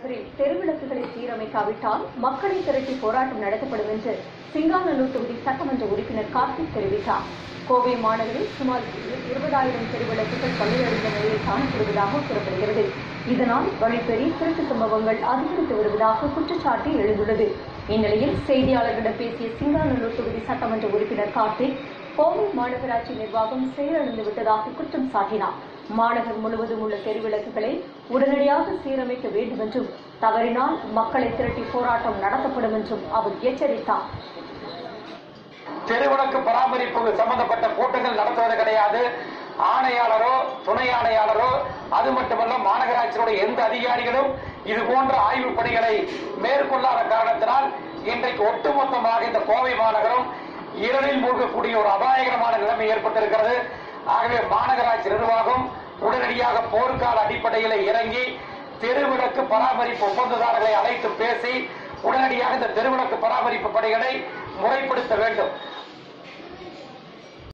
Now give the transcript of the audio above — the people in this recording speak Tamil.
நகரில் தெருவிளக்குகளை சீரமைக்காவிட்டால் மக்களை திரட்டி போராட்டம் நடத்தப்படும் என்று சிங்காநல்லூர் தொகுதி சட்டமன்ற உறுப்பினர் கார்த்திக் தெரிவித்தார். கோவை மாநகரில் சுமார் இருபதாயிரம் தெருவிளக்குகள் பழுதடைந்த நிலையில் காணப்படுவதாக கூறப்படுகிறது. இதனால் வழிப்பெறி திருட்டு சம்பவங்கள் அதிகரித்து வருவதாக குற்றச்சாட்டு எழுந்துள்ளது. இந்நிலையில் செய்தியாளர்களிடம் பேசிய சிங்காநல்லூர் தொகுதி சட்டமன்ற உறுப்பினர் கார்த்திக் கோவை மாநகராட்சி நிர்வாகம் செயலிழந்து விட்டதாக குற்றம் சாட்டினார். மாநகர் முழுவதும் உள்ள தெருவிளக்குகளை உடனடியாக சீரமைக்க வேண்டும் என்றும் தவறினால் மக்களை திரட்டி போராட்டம் நடத்தப்படும் என்றும் அவர் எச்சரித்தார். தெருவிளக்கு பராமரிப்பு சம்பந்தப்பட்ட கூட்டங்கள் நடத்துவது கிடையாது. ஆணையாளரோ துணை ஆணையாளரோ அது மட்டுமல்ல மாநகராட்சியோட எந்த அதிகாரிகளும் இது போன்ற ஆய்வுப் பணிகளை மேற்கொள்ளாத காரணத்தினால் இன்றைக்கு ஒட்டுமொத்தமாக இந்த கோவை மாநகரம் இரவில் மூழ்கக்கூடிய ஒரு அபாயகரமான நிலைமை ஏற்பட்டிருக்கிறது. ஆகவே மாநகராட்சி நிர்வாகம் போர்க்கால அடிப்படையில் இறங்கி தெருவிளக்கு பராமரிப்பு ஒப்பந்ததாரர்களை அழைத்து பேசி உடனடியாக இந்த தெருவிளக்கு பராமரிப்பு பணிகளை முறைப்படுத்த வேண்டும்.